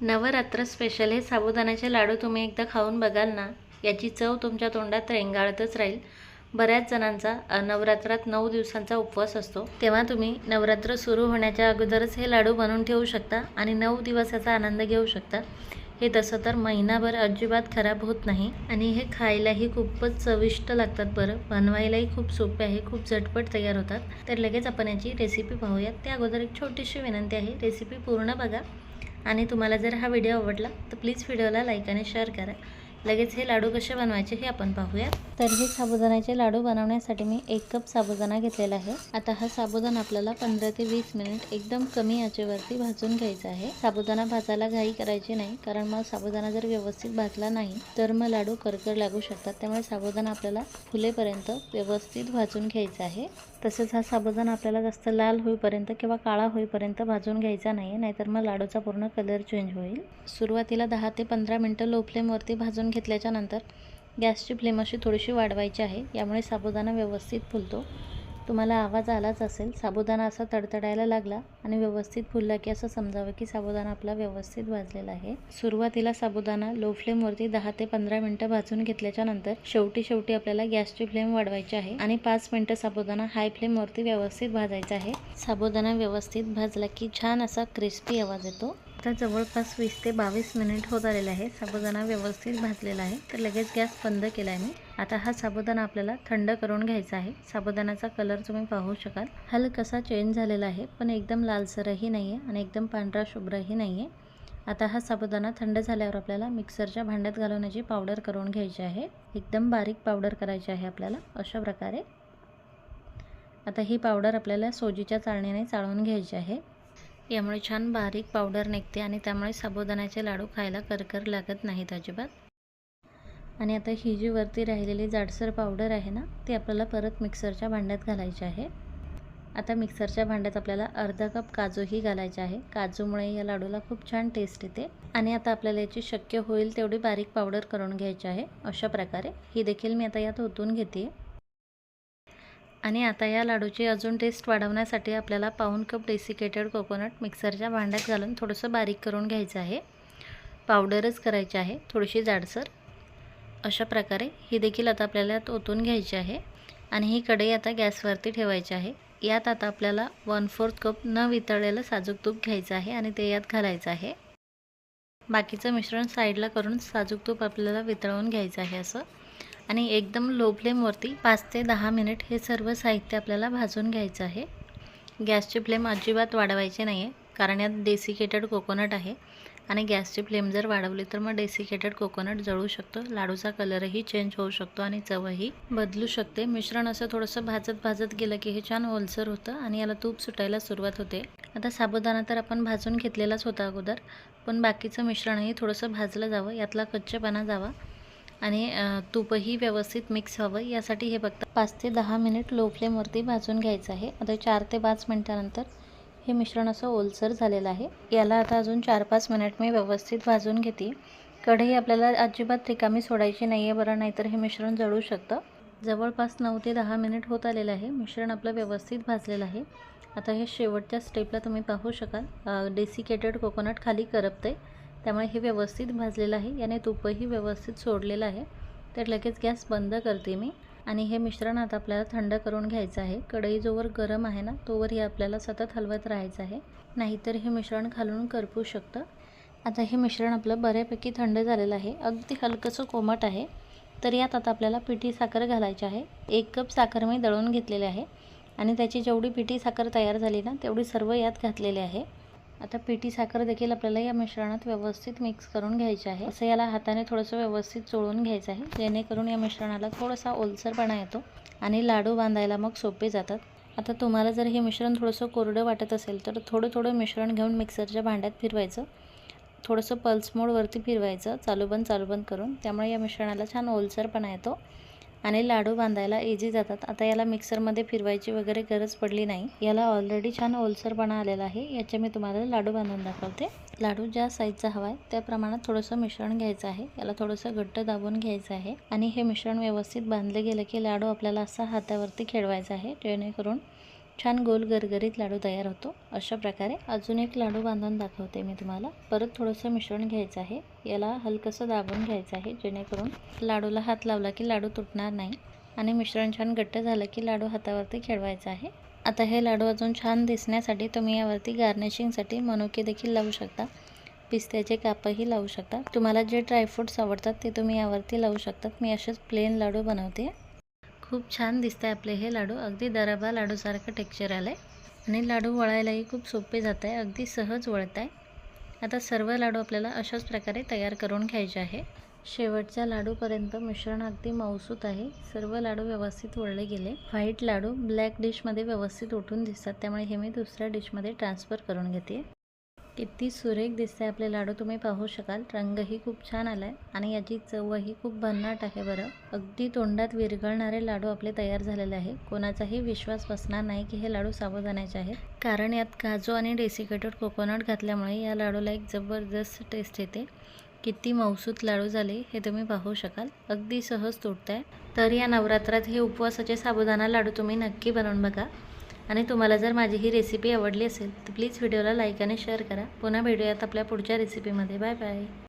Navratra special हे साबुदाण्याचे लाडू तुम्ही एकदा खाऊन बघाल ना. याची चव तुमच्या तोंडात रेंगाळतच राहील. बऱ्याच जणांचा नवरात्रात नऊ दिवसांचा उपवास असतो. तेव्हा तुम्ही नवरात्र सुरू होण्याच्या अगोदरच हे लाडू बनवून ठेवू शकता आणि नऊ दिवस याचा आनंद घेऊ शकता. हे तसं तर महिनाभर अजिबात खराब होत नाही आणि हे खायलाही खूपच चविष्ट लागतात बरं. बनवायलाही खूप सोपे आहे खूप झटपट तयार होतात. तर लगेच आपण याची रेसिपी पाहूयात. त्या अगोदर एक छोटीशी विनंती आहे. रेसिपी पूर्ण बघा. आणि तुम्हाला जर हा व्हिडिओ आवडला तर प्लीज व्हिडिओला लाईक आणि शेअर करा. लगेच हे लाडू कसे बनवायचे हे आपण पाहूया तर हे साबुदाण्याचे लाडू बनवण्यासाठी मी एक कप साबुदाणा घेतलेला आहे. आता हा साबुदाणा आपल्याला पंधरा ते वीस मिनिट एकदम कमी आचेवरती भाजून घ्यायचा आहे. साबुदाणा भाजायला घाई करायची नाही कारण मग साबुदाणा जर व्यवस्थित भाजला नाही तर मग लाडू करकर लागू शकतात. त्यामुळे साबुदाणा आपल्याला फुलेपर्यंत व्यवस्थित भाजून घ्यायचा आहे. तसेच हा साबुदाणा आपल्याला जास्त लाल होईपर्यंत किंवा काळा होईपर्यंत भाजून घ्यायचा नाही नाहीतर मग लाडूचा पूर्ण कलर चेंज होईल. सुरुवातीला दहा ते पंधरा मिनटं लो फ्लेमवरती भाजून घेतल्याच्यानंतर गॅसची फ्लेम अशी थोडीशी वाढवायची आहे. यामुळे साबुदाणा व्यवस्थित फुलतो. तुम्हाला आवाज आलाच असेल. साबुदाणा असा तडतडायला लागला आणि व्यवस्थित फुलला की असं समजावं की साबुदाणा आपला व्यवस्थित भाजलेला आहे. सुरुवातीला साबुदाणा लो फ्लेमवरती दहा ते पंधरा मिनटं भाजून घेतल्याच्यानंतर शेवटी शेवटी आपल्याला गॅसची फ्लेम वाढवायची आहे आणि पाच मिनटं साबुदाणा हाय फ्लेमवरती व्यवस्थित भाजायचा आहे. साबुदाणा व्यवस्थित भाजला की छान असा क्रिस्पी आवाज येतो. आता जवळपास वीस ते बावीस मिनिट होत आलेले आहे. साबुदाणा व्यवस्थित भाजलेला आहे. तर लगेच गॅस बंद केला आहे मी. आता हा साबुदाणा आपल्याला थंड करून घ्यायचा आहे. साबुदाण्याचा कलर तुम्ही पाहू शकाल. हलकसा चेंज झालेला आहे पण एकदम लालसरही नाही आहे आणि एकदम पांढरा शुभ्रही नाही आहे आता हा साबुदाणा थंड झाल्यावर आपल्याला मिक्सरच्या भांड्यात घालवण्याची पावडर करून घ्यायची आहे. एकदम बारीक पावडर करायची आहे आपल्याला अशा प्रकारे. आता ही पावडर आपल्याला सोजीच्या चाळणीने चाळून घ्यायची आहे. यामुळे छान बारीक पावडर निघते आणि त्यामुळे साबुदाण्याचे लाडू खायला करकर लागत नाहीत अजिबात. आणि आता ही जी वरती राहिलेली जाडसर पावडर आहे ना ती आपल्याला परत मिक्सरच्या भांड्यात घालायची आहे. आता मिक्सरच्या भांड्यात आपल्याला अर्धा कप काजूही घालायचा आहे. काजूमुळे या लाडूला खूप छान टेस्ट येते. आणि आता आपल्याला याची शक्य होईल तेवढी बारीक पावडर करून घ्यायची आहे अशा प्रकारे. ही देखील मी आता यात ओतून घेते. आणि आता या लाडूची अजून टेस्ट वाढवण्यासाठी आपल्याला पाऊण कप डेसिकेटेड कोकोनट मिक्सरच्या भांड्यात घालून थोडंसं बारीक करून घ्यायचं आहे. पावडरच करायची आहे थोडीशी जाडसर. अशा प्रकारे ही देखील आता आपल्याला यात ओतून घ्यायची आहे. आणि ही कढई आता गॅसवरती ठेवायची आहे. यात आता आपल्याला वन फोर्थ कप न वितळलेलं साजूक तूप घ्यायचं आहे आणि ते यात घालायचं आहे. बाकीचं मिश्रण साईडला करून साजूक तूप आपल्याला वितळवून घ्यायचं आहे असं. आणि एकदम लो फ्लेमवरती पाच ते दहा मिनिट हे सर्व साहित्य आपल्याला भाजून घ्यायचं आहे. गॅसची फ्लेम अजिबात वाढवायची नाही आहे कारण यात डेसिकेटेड कोकोनट आहे. आणि गॅसची फ्लेम जर वाढवली तर मग डेसिकेटेड कोकोनट जळू शकतो लाडूचा कलरही चेंज होऊ शकतो आणि चवही बदलू शकते. मिश्रण असं थोडंसं भाजत भाजत गेलं की हे छान ओलसर होतं आणि याला तूप सुटायला सुरुवात होते. आता साबुदाणा तर आपण भाजून घेतलेलाच होता अगोदर पण बाकीचं मिश्रणही थोडंसं भाजलं जावं यातला कच्चेपणा जावा. आणि तूपही व्यवस्थित मिक्स हवं. यासाठी हे बघता पाच ते दहा मिनिट लो फ्लेमवरती भाजून घ्यायचं आहे. आता चार ते पाच मिनटानंतर हे मिश्रण असं ओलसर झालेलं आहे. याला आता अजून चार पाच मिनिट मी व्यवस्थित भाजून घेते. कढई आपल्याला अजिबात रिकामी सोडायची नाही आहे बरं नाहीतर हे मिश्रण जळू शकतं. जवळपास नऊ ते दहा मिनिट होत आलेलं आहे. मिश्रण आपलं व्यवस्थित भाजलेलं आहे. आता हे शेवटच्या स्टेपला तुम्ही पाहू शकाल. डेसिकेटेड कोकोनट खाली करपते त्यामुळे हे व्यवस्थित भाजलेलं आहे. याने तूपही व्यवस्थित सोडलेलं आहे. तर लगेच गॅस बंद करते मी. आणि हे मिश्रण आता आपल्याला थंड करून घ्यायचं आहे. कढई जोवर गरम आहे ना तोवर हे आपल्याला सतत हलवत राहायचं आहे. नाहीतर हे मिश्रण खालून करपू शकतं. आता हे मिश्रण आपलं बऱ्यापैकी थंड झालेलं आहे. अगदी हलकंसं कोमट आहे. तर यात आता आपल्याला पिठी साखर घालायची आहे. एक कप साखर मी दळून घेतलेली आहे. आणि त्याची जेवढी पिठी साखर तयार झाली ना तेवढी सर्व यात घातलेली आहे. आता पिठी साखर देखील आपल्याला या मिश्रणात व्यवस्थित मिक्स करून घ्यायचे आहे. असं याला हाताने थोडंसं व्यवस्थित चोळून घ्यायचं आहे. जेणेकरून या मिश्रणाला थोडासा ओलसरपणा येतो आणि लाडू बांधायला मग सोपे जातात. आता तुम्हाला जर हे मिश्रण थोडंसं कोरडं वाटत असेल तर थोडं थोडं मिश्रण घेऊन मिक्सरच्या भांड्यात फिरवायचं. थोडंसं पल्स मोडवरती फिरवायचं. चालू बंद चालू बंद करून त्यामुळे या मिश्रणाला छान ओलसरपणा येतो. आणि लाडू बांधायला इझी जातात. आता याला मिक्सरमध्ये फिरवायची वगैरे गरज पडली नाही. याला ऑलरेडी छान ओलसरपणा आलेला आहे. याचे मी तुम्हाला लाडू बांधून दाखवते. लाडू ज्या साईजचा हवा आहे त्या प्रमाणात थोडंसं मिश्रण घ्यायचं आहे. याला थोडंसं घट्ट दाबून घ्यायचं आहे. आणि हे मिश्रण व्यवस्थित बांधलं गेलं की लाडू आपल्याला असा हातावरती खेळवायचा आहे जेणेकरून छान गोल गरगरीत लाडू तयार होतो. अशा प्रकारे अजून एक लाडू बांधून दाखवते मी तुम्हाला. परत थोडंसं मिश्रण घ्यायचं आहे. याला हलकंसं दाबून घ्यायचं आहे जेणेकरून लाडूला हात लावला की लाडू तुटणार नाही आणि मिश्रण छान घट्ट झालं की लाडू हातावरती खेळवायचा आहे. आता हे लाडू अजून छान दिसण्यासाठी तुम्ही यावरती गार्निशिंगसाठी मनुके देखील लावू शकता. पिस्त्याचे कापही लावू शकता. तुम्हाला जे ड्रायफ्रूट्स आवडतात ते तुम्ही यावरती लावू शकतात. मी असेच प्लेन लाडू बनवते. खूप छान दिसत आहे आपले हे लाडू. अगदी दराबा लाडूसारखं टेक्स्चर आलं आहे आणि लाडू वळायलाही खूप सोपे जात आहे अगदी सहज वळत आहे आता सर्व लाडू आपल्याला अशाच प्रकारे तयार करून घ्यायचे आहे. शेवटच्या लाडूपर्यंत मिश्रण अगदी मौसूत आहे. सर्व लाडू व्यवस्थित वळले गेले. व्हाईट लाडू ब्लॅक डिशमध्ये व्यवस्थित उठून दिसतात. त्यामुळे हे मी दुसऱ्या डिशमध्ये ट्रान्सफर करून घेते. किती सुरेख दिसते आपले लाडू. तुम्ही पाहू शकाल. रंगही खूप छान आला आहे आणि याची चवही खूप भन्नाट आहे बरं. अगदी तोंडात विरघळणारे लाडू आपले तयार झालेले आहे. कोणाचाही विश्वास बसणार नाही की हे लाडू साबुदाण्याचे आहेत. कारण यात काजू आणि डेसिकेटेड कोकोनट घातल्यामुळे या लाडूला एक जबरदस्त टेस्ट येते. किती मौसूत लाडू झाले हे तुम्ही पाहू शकाल. अगदी सहज तुटत आहे तर या नवरात्रात हे उपवासाचे साबुदाणा लाडू तुम्ही नक्की बनवून बघा. आणि तुम्हाला जर माझी ही रेसिपी आवडली असेल तर प्लीज व्हिडिओला लाईक आणि शेअर करा. पुन्हा भेटूयात आपल्या पुढच्या रेसिपीमध्ये बाय बाय